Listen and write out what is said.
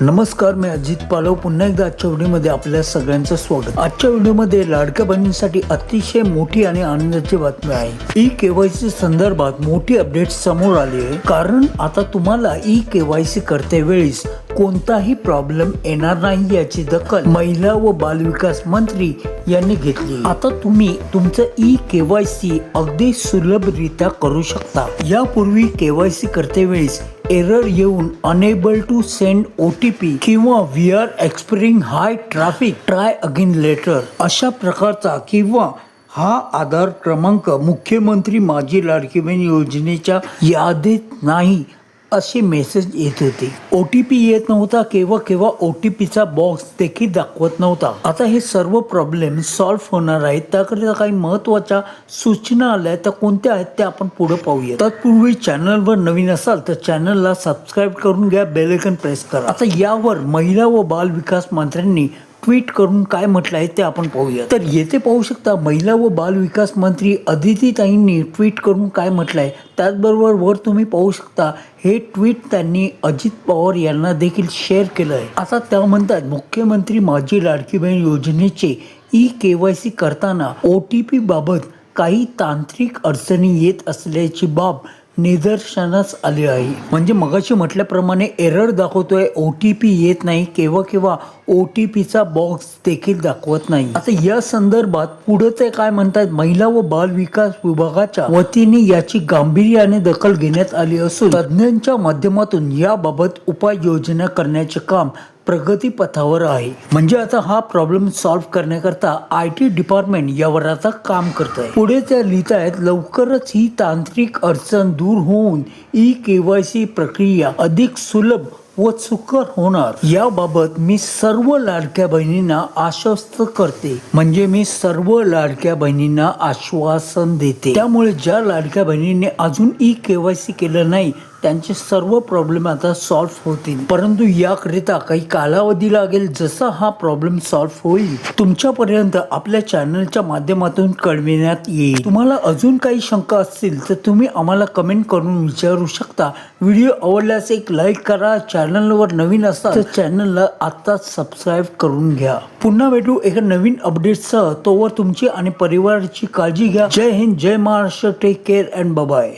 नमस्कार मी अजित पालव. पुन्हा एकदा आजच्या व्हिडिओमध्ये आपल्या सगळ्यांचं स्वागत. आजच्या व्हिडिओमध्ये लाडक्या बहिणींसाठी अतिशय मोठी आणि आनंदाची बातमी आहे. ई केवायसी संदर्भात मोठी अपडेट समोर आली आहे. कारण आता तुम्हाला ई केवायसी करते वेळीस कोणताही प्रॉब्लेम येणार नाही याची दखल महिला व बालविकास मंत्री यांनी घेतली आता तुम्ही तुमचं ई केवायसी अगदी सुलभरित्या करू शकता. यापूर्वी केवायसी करते वेळेस एरर येऊन unable to send O T P किंवा we are experiencing high traffic try again later अशा प्रकारचा किंवा हा आधार क्रमांक मुख्यमंत्री माझी लाडकी बहीण योजनेच्या यादीत नाही. असे मेसेज येत होते. ओ टी पी येत नव्हता केव्हा केव्हा ओ टी पीचा बॉक्स देखील दाखवत नव्हता. आता हे सर्व प्रॉब्लेम सॉल्व्ह होणार आहेत. त्याकरिता काही महत्त्वाच्या सूचना आल्या त्या कोणत्या आहेत त्या आपण पुढे पाहूया तत्पूर्वी चॅनलवर नवीन असाल तर चॅनलला सबस्क्राईब करून घ्या. बेलेकन प्रेस करा. आता यावर महिला व बाल विकास मंत्र्यांनी ट्विट करून काय म्हटलं आहे ते आपण पाहूया तर येथे पाहू शकता महिला व बाल विकास मंत्री अदितीताईंनी ट्विट करून काय म्हटलं आहे. त्याचबरोबर वर तुम्ही पाहू शकता हे ट्विट त्यांनी अजित पवार यांना देखील शेअर केलं आहे. आता त्या म्हणतात मुख्यमंत्री माझी लाडकी बहीण योजनेचे ई के वाय सी करताना ओ टी पी बाबत काही तांत्रिक अडचणी येत असल्याची बाब निदर्शनास आली आहे. म्हणजे मगाशी म्हटल्याप्रमाणे एरर दाखवतोय ओ टी पी येत नाही केव्हा केव्हा ओ टी पीचा बॉक्स देखील दाखवत नाही. आता या संदर्भात पुढे ते काय म्हणतात? महिला व बाल विकास विभागाच्या वतीने याची गांभीर्याने दखल घेण्यात आली असून तज्ज्ञांच्या माध्यमातून याबाबत उपाययोजना करण्याचे काम प्रगतीपथावर आहे. म्हणजे आता हा प्रॉब्लेम सॉल्व्ह करण्याकरता आय टी डिपार्टमेंट यावर आता काम करत आहे पुढे त्या लिहित आहेत लवकरच ही तांत्रिक अडचण दूर होऊन ई केवायसी प्रक्रिया अधिक सुलभ व सुकर होणार. याबाबत मी सर्व लाडक्या बहिणींना आश्वस्त करते. म्हणजे मी सर्व लाडक्या बहिणींना आश्वासन देते. त्यामुळे ज्या लाडक्या बहिणींनी अजून ई केवायसी केलं नाही त्यांचे सर्व प्रॉब्लेम आता सॉल्व्ह होतील. परंतु याकरिता काही कालावधी लागेल जसा हा प्रॉब्लेम सॉल्व्ह होईल. तुमच्यापर्यंत आपल्या चॅनलच्या माध्यमातून कळविण्यात येईल. तुम्हाला अजून काही शंका असतील तर तुम्ही आम्हाला कमेंट करून विचारू शकता. व्हिडिओ आवडल्यास एक लाईक करा. चॅनलवर नवीन असाल तर चॅनलला आत्ताच सबस्क्राईब करून घ्या. पुन्हा भेटू एका नवीन अपडेटसह तोवर तुमची आणि परिवाराची काळजी घ्या. जय हिंद जय Maharashtra. Take care and bye